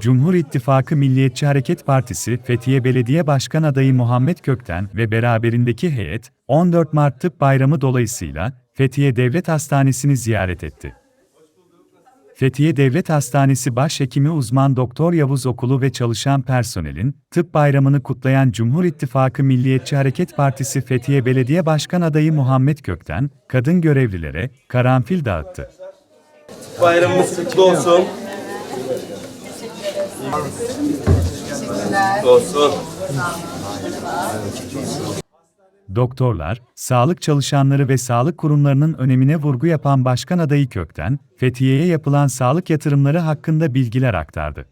Cumhur İttifakı Milliyetçi Hareket Partisi Fethiye Belediye Başkan adayı Muhammed Kökten ve beraberindeki heyet, 14 Mart Tıp Bayramı dolayısıyla Fethiye Devlet Hastanesi'ni ziyaret etti. Fethiye Devlet Hastanesi Başhekimi Uzman Doktor Yavuz Okulu ve çalışan personelin, tıp bayramını kutlayan Cumhur İttifakı Milliyetçi Hareket Partisi Fethiye Belediye Başkan adayı Muhammed Kökten, kadın görevlilere karanfil dağıttı. Bayramımız kutlu olsun. Olsun. Doktorlar, sağlık çalışanları ve sağlık kurumlarının önemine vurgu yapan Başkan adayı Kökten, Fethiye'ye yapılan sağlık yatırımları hakkında bilgiler aktardı.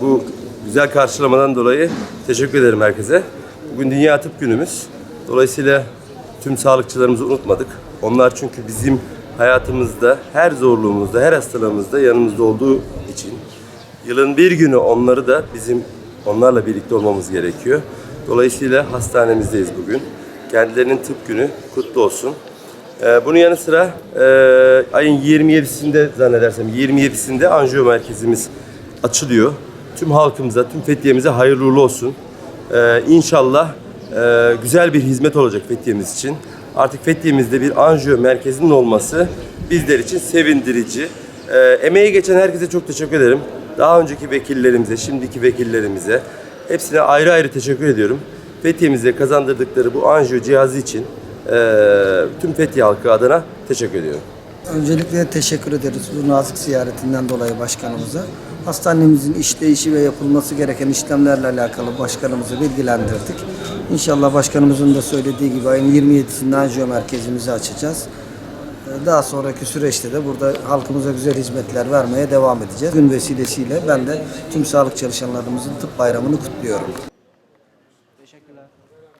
Bu güzel karşılamadan dolayı teşekkür ederim herkese. Bugün Dünya Tıp Günümüz. Dolayısıyla tüm sağlıkçılarımızı unutmadık. Onlar çünkü bizim hayatımızda, her zorluğumuzda, her hastalığımızda yanımızda olduğu yılın bir günü onları da bizim onlarla birlikte olmamız gerekiyor. Dolayısıyla hastanemizdeyiz bugün. Kendilerinin tıp günü kutlu olsun. Ee, bunun yanı sıra e, ayın 27'sinde zannedersem 27'sinde anjiyo merkezimiz açılıyor. Tüm halkımıza, tüm Fethiye'mize hayırlı uğurlu olsun. Ee, inşallah e, güzel bir hizmet olacak Fethiye'miz için. Artık Fethiye'mizde bir anjiyo merkezinin olması bizler için sevindirici. Ee, emeği geçen herkese çok teşekkür ederim. Daha önceki vekillerimize, şimdiki vekillerimize hepsine ayrı ayrı teşekkür ediyorum. Fethiye'mize kazandırdıkları bu anjiyo cihazı için e, tüm Fethiye halkı adına teşekkür ediyorum. Öncelikle teşekkür ederiz bu nazik ziyaretinden dolayı başkanımıza. Hastanemizin işleyişi ve yapılması gereken işlemlerle alakalı başkanımızı bilgilendirdik. İnşallah başkanımızın da söylediği gibi ayın 27'sinde anjiyo merkezimizi açacağız. Ee, Daha sonraki süreçte de burada halkımıza güzel hizmetler vermeye devam edeceğiz. Gün vesilesiyle ben de tüm sağlık çalışanlarımızın tıp bayramını kutluyorum.